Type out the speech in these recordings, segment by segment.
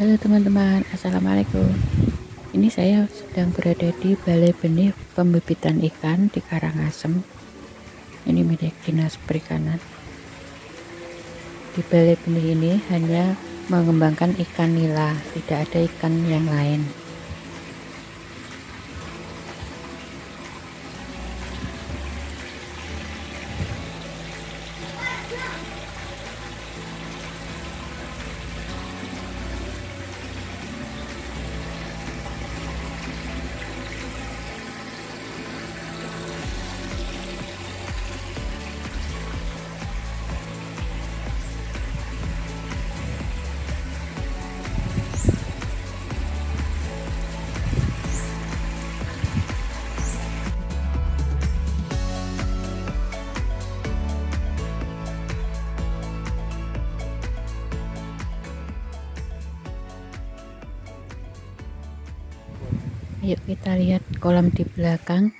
Halo teman-teman, Assalamualaikum. Ini saya sedang berada di Balai Benih Pembibitan Ikan di Karangasem. Ini milik Dinas Perikanan. Di Balai Benih ini hanya mengembangkan ikan nila, tidak ada ikan yang lain Yuk kita lihat kolam di belakang.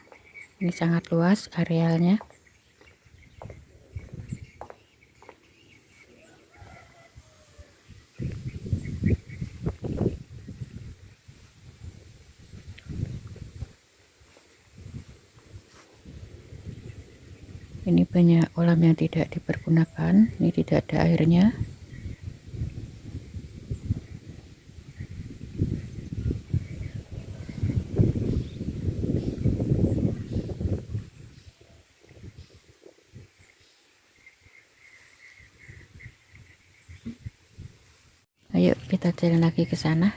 Ini sangat luas arealnya. Ini banyak kolam yang tidak dipergunakan. Ini tidak ada airnya. Ayo kita jalan lagi ke sana.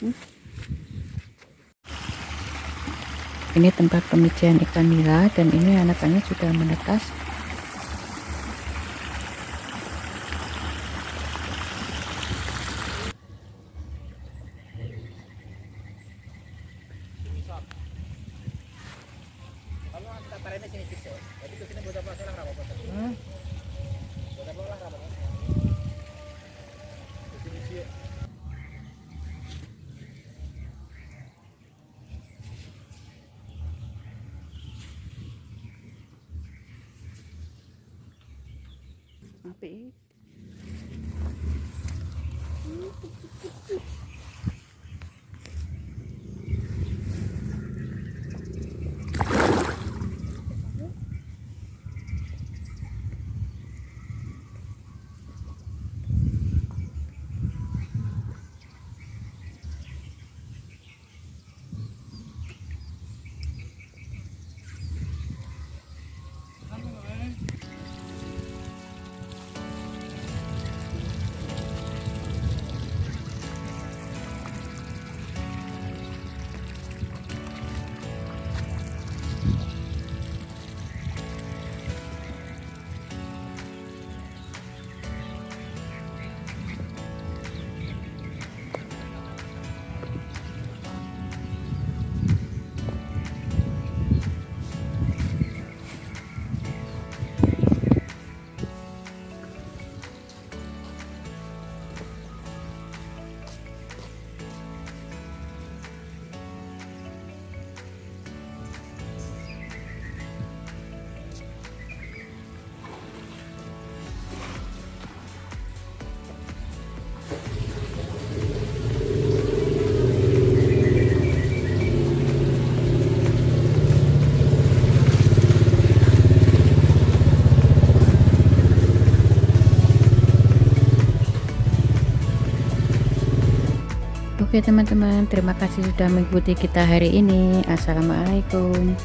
Ini tempat pemijahan ikan nila dan ini anak-anak sudah menetas. Hmm? Api. Oke teman-teman, terima kasih sudah mengikuti kita hari ini. Assalamualaikum.